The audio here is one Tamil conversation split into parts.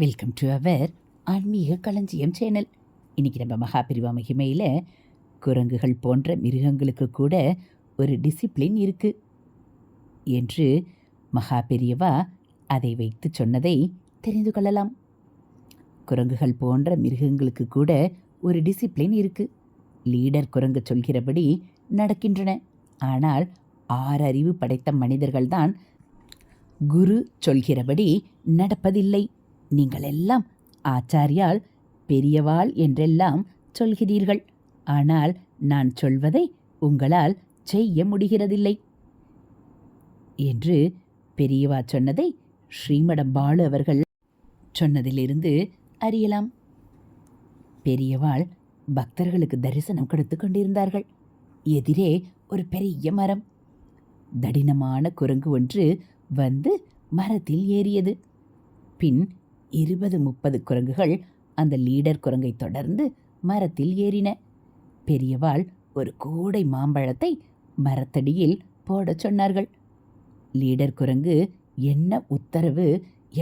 வெல்கம் டு அவர் ஆன்மீக களஞ்சியம் சேனல் இன்றைக்கி நம்ம மகாபிரிவா மகிமையில் குரங்குகள் போன்ற மிருகங்களுக்கு கூட ஒரு டிசிப்ளின் இருக்குது என்று மகாபெரியவா அதை வைத்து சொன்னதை தெரிந்து கொள்ளலாம். குரங்குகள் போன்ற மிருகங்களுக்கு கூட ஒரு டிசிப்ளின் இருக்குது லீடர் குரங்கு சொல்கிறபடி நடக்கின்றன. ஆனால் ஆறறிவு படைத்த மனிதர்கள்தான் குரு சொல்கிறபடி நடப்பதில்லை. நீங்கள் எல்லாம் ஆச்சாரியால் பெரியவாள் என்றெல்லாம் சொல்கிறீர்கள். ஆனால் நான் சொல்வதை உங்களால் செய்ய முடிகிறதில்லை. என்று பெரியவா சொன்னதை ஸ்ரீமடம் பாலு அவர்கள் சொன்னதிலிருந்து அறியலாம். பெரியவாள் பக்தர்களுக்கு தரிசனம் கொடுத்து கொண்டிருந்தார்கள். எதிரே ஒரு பெரிய மரம். தடினமான குரங்கு ஒன்று வந்து மரத்தில் ஏறியது. பின் இருபது முப்பது குரங்குகள் அந்த லீடர் குரங்கை தொடர்ந்து மரத்தில் ஏறின. பெரியவாள் ஒரு கூடை மாம்பழத்தை மரத்தடியில் போடச் சொன்னார்கள். லீடர் குரங்கு என்ன உத்தரவு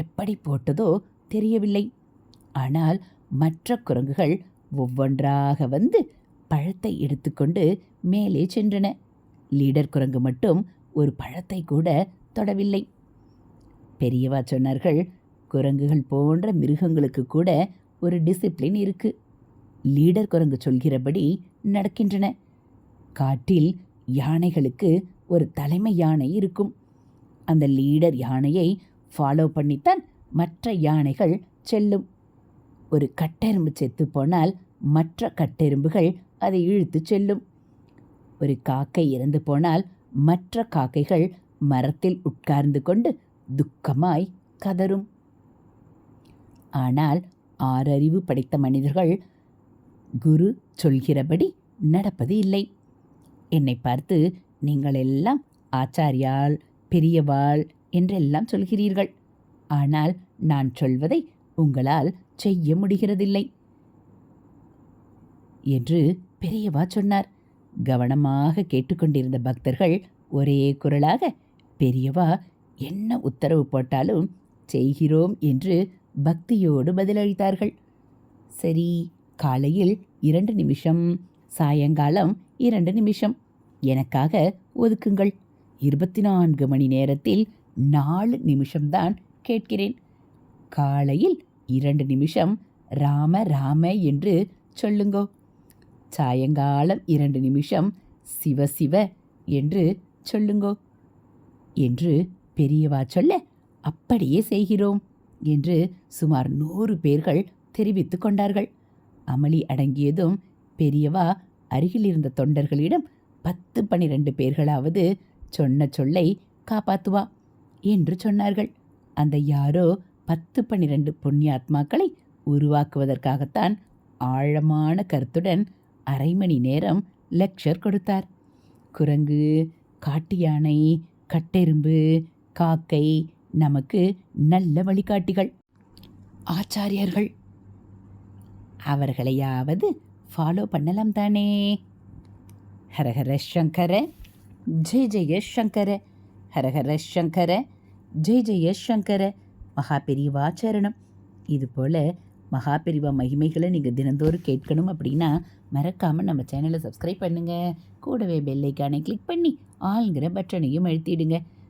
எப்படி போட்டதோ தெரியவில்லை. ஆனால் மற்ற குரங்குகள் ஒவ்வொன்றாக வந்து பழத்தை எடுத்துக்கொண்டு மேலே சென்றன. லீடர் குரங்கு மட்டும் ஒரு பழத்தை கூட தொடவில்லை. பெரியவா சொன்னார்கள் குரங்குகள் போன்ற மிருகங்களுக்கு கூட ஒரு டிசிப்ளின் இருக்கு. லீடர் குரங்கு சொல்கிறபடி நடக்கின்றன. காட்டில் யானைகளுக்கு ஒரு தலைமை யானை இருக்கும். அந்த லீடர் யானையை ஃபாலோ பண்ணித்தான் மற்ற யானைகள் செல்லும். ஒரு கட்டெரும்பு செத்து போனால் மற்ற கட்டெரும்புகள் அதை இழுத்து செல்லும். ஒரு காக்கை இறந்து போனால் மற்ற காக்கைகள் மரத்தில் உட்கார்ந்து கொண்டு துக்கமாய் கதரும். ஆனால் ஆறறிவு படைத்த மனிதர்கள் குரு சொல்கிறபடி நடப்பது இல்லை. என்னை பார்த்து நீங்கள் எல்லாம் ஆச்சாரியால் பெரியவாள் என்றெல்லாம் சொல்கிறீர்கள். ஆனால் நான் சொல்வதை உங்களால் செய்ய முடிகிறதில்லை என்று பெரியவா சொன்னார். கவனமாக கேட்டுக்கொண்டிருந்த பக்தர்கள் ஒரே குரலாக பெரியவா என்ன உத்தரவு போட்டாலும் செய்கிறோம் என்று பக்தியோடு பதிலளித்தார்கள். சரி காலையில் இரண்டு நிமிஷம் சாயங்காலம் இரண்டு நிமிஷம். எனக்காக ஒதுக்குங்கள். இருபத்தி நான்கு மணி நேரத்தில் நாலு நிமிஷம்தான் கேட்கிறேன். காலையில் இரண்டு நிமிஷம் ராம ராம என்று சொல்லுங்கோ. சாயங்காலம் இரண்டு நிமிஷம் சிவ சிவ என்று சொல்லுங்கோ. என்று பெரியவா சொல்ல அப்படியே செய்கிறோம். என்று சுமார் நூறு பேர்கள் தெரிவித்து கொண்டார்கள். அமளி அடங்கியதும் பெரியவா அருகில் இருந்த தொண்டர்களிடம் பத்து பனிரெண்டு பேர்களாவது சொன்ன சொல்லை காப்பாத்துவா என்று சொன்னார்கள். அந்த யாரோ பத்து பனிரெண்டு புண்ணியாத்மாக்களை உருவாக்குவதற்காகத்தான் ஆழமான கருத்துடன் அரை மணி நேரம் லெக்சர் கொடுத்தார். குரங்கு காட்டு யானை கட்டெரும்பு காக்கை நமக்கு நல்ல வழிகாட்டிகள். ஆச்சாரியர்கள். அவர்களையாவது ஃபாலோ பண்ணலாம் தானே. ஹரஹர சங்கர ஜெய ஜெய சங்கர ஹரஹர சங்கர ஜெய ஜெய சங்கர மகாபெரிவா சரணம். இதுபோல் மகாபெரிவா மகிமைகளை நீங்கள் தினந்தோறும் கேட்கணும் அப்படின்னா மறக்காமல் நம்ம சேனலை சப்ஸ்கிரைப் பண்ணுங்கள் கூடவே பெல்லைக்கானை கிளிக் பண்ணி ஆளுங்கிற பட்டனையும் அழுத்திடுங்க.